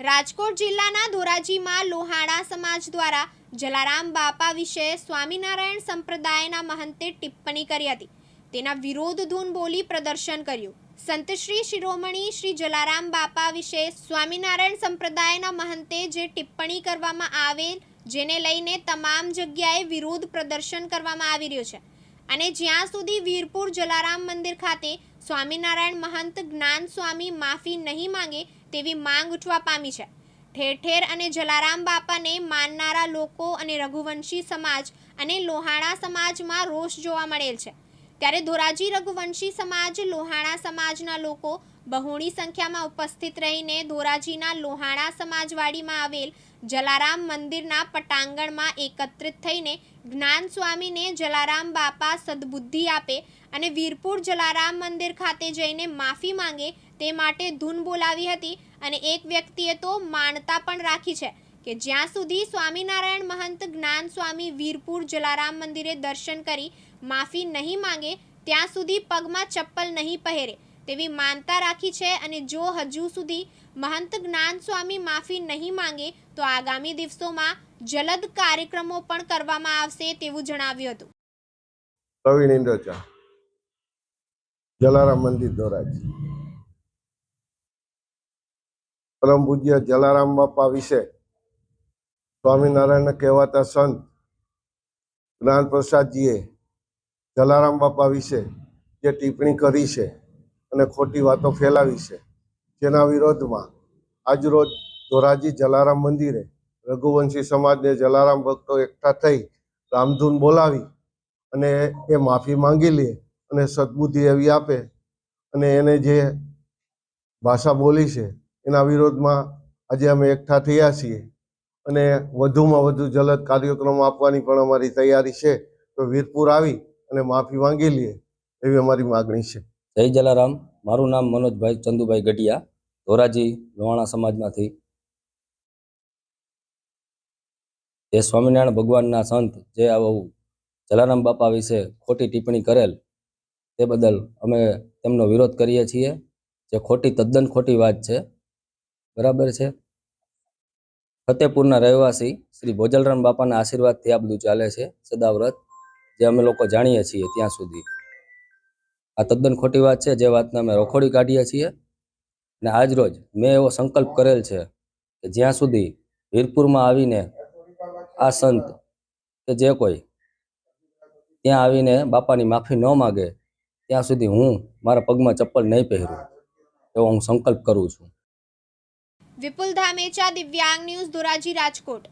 રાજકોટ જિલ્લાના ધોરાજીમાં લોહાણા સમાજ દ્વારા જલારામ બાપા વિશે સ્વામિનારાયણ સંપ્રદાયના મહંતે ટિપ્પણી કરી હતી. તેના વિરોધ ધૂન બોલી પ્રદર્શન કર્યું. સંત શ્રી શિરોમણી શ્રી જલારામ બાપા વિશે સ્વામિનારાયણ સંપ્રદાયના મહંતે જે ટિપ્પણી કરવામાં આવે જેને લઈને તમામ જગ્યાએ વિરોધ પ્રદર્શન કરવામાં આવી રહ્યું છે. અને જ્યાં સુધી વીરપુર જલારામ મંદિર ખાતે સ્વામિનારાયણ મહંત જ્ઞાન સ્વામી માફી નહીં માંગે તેવી માંગ ઉઠવા પામી છે. ઠેર ઠેર અને જલારામ બાપાને માનનારા લોકો અને રઘુવંશી સમાજ અને લોહાણા સમાજમાં રોષ જોવા મળેલ છે. ત્યારે ધોરાજી રઘુવંશી સમાજ, લોહાણા સમાજના લોકો બહોળી સંખ્યામાં ઉપસ્થિત રહીને ધોરાજીના લોહાણા સમાજવાડીમાં આવેલ જલારામ મંદિરના પટાંગણમાં એકત્રિત થઈને જ્ઞાન સ્વામીને જલારામ બાપા સદબુદ્ધિ આપે અને વીરપુર જલારામ મંદિર ખાતે જઈને માફી માંગે તે માટે ધૂન બોલાવી હતી અને એક વ્યક્તિએ તો માનતા પણ રાખી છે કે જ્યાં સુધી સ્વામિનારાયણ મહંત જ્ઞાન સ્વામી વીરપુર જલારામ મંદિરે દર્શન કરી માફી નહીં માંગે, ત્યાં સુધી પગમાં ચપ્પલ નહીં પહેરે. તેવી માનતા રાખી છે અને જો હજુ સુધી મહંત જ્ઞાન સ્વામી માફી નહીં માંગે, તો આગામી દિવસોમાં જલદ કાર્યક્રમો પણ કરવામાં આવશે તેવું જણાવ્યું હતું. પ્રવીણ ઇન્દ્રચા, જલારામ મંદિર ધોરાજી. પરમ પૂજ્ય જલારામ બાપા વિશે સ્વામિનારાયણ કહેવાતા સંત જ્ઞાન પ્રસાદજીએ જલારામ બાપા વિશે જે ટિપ્પણી કરી છે અને ખોટી વાતો ફેલાવી છે. જેના વિરોધમાં આજરોજ ધોરાજી જલારામ મંદિરે રઘુવંશી સમાજને જલારામ ભક્તો એકઠા થઈ રામધૂન બોલાવી અને એ માફી માંગી લે અને સદબુદ્ધિ એવી આપે અને એને જે ભાષા બોલી છે એના વિરોધમાં આજે અમે એકઠા થયા છીએ અને વધુમાં વધુ જલદ કાર્યક્રમ આપવાની પણ અમારી તૈયારી છે. તો વીરપુર આવી અને માફી માંગી લઈએ એવી અમારી માગણી છે. જય જલારામ. મારું નામ મનોજભાઈ ચંદુભાઈ ગઢિયા, ધોરાજી લોહાણા સમાજમાંથી. જે સ્વામિનારાયણ ભગવાનના સંત જે આવું જલારામ બાપા વિશે ખોટી ટિપ્પણી કરેલ, તે બદલ અમે તેમનો વિરોધ કરીએ છીએ. જે ખોટી તદ્દન ખોટી વાત છે. બરાબર છે? ફતેપુરના રહેવાસી શ્રી ભોજલરામ બાપાના આશીર્વાદથી આ બધું ચાલે છે, સદાવ્રત. જે અમે લોકો જાણીએ છીએ ત્યાં સુધી. આ તદ્દન ખોટી વાત છે, જે વાતને અમે રખોડી કાઢીએ છીએ. અને આજ રોજ મેં એવો સંકલ્પ કરેલ છે કે જ્યાં સુધી વીરપુરમાં આવીને આ સંત કે જે કોઈ ત્યાં આવીને બાપાની માફી ન માગે, ત્યાં સુધી હું મારા પગમાં ચપ્પલ નહીં પહેરું, એવો હું સંકલ્પ કરું છું. વિપુલ ધામેચા, દિવ્યાંગ ન્યૂઝ, ધોરાજી, રાજકોટ.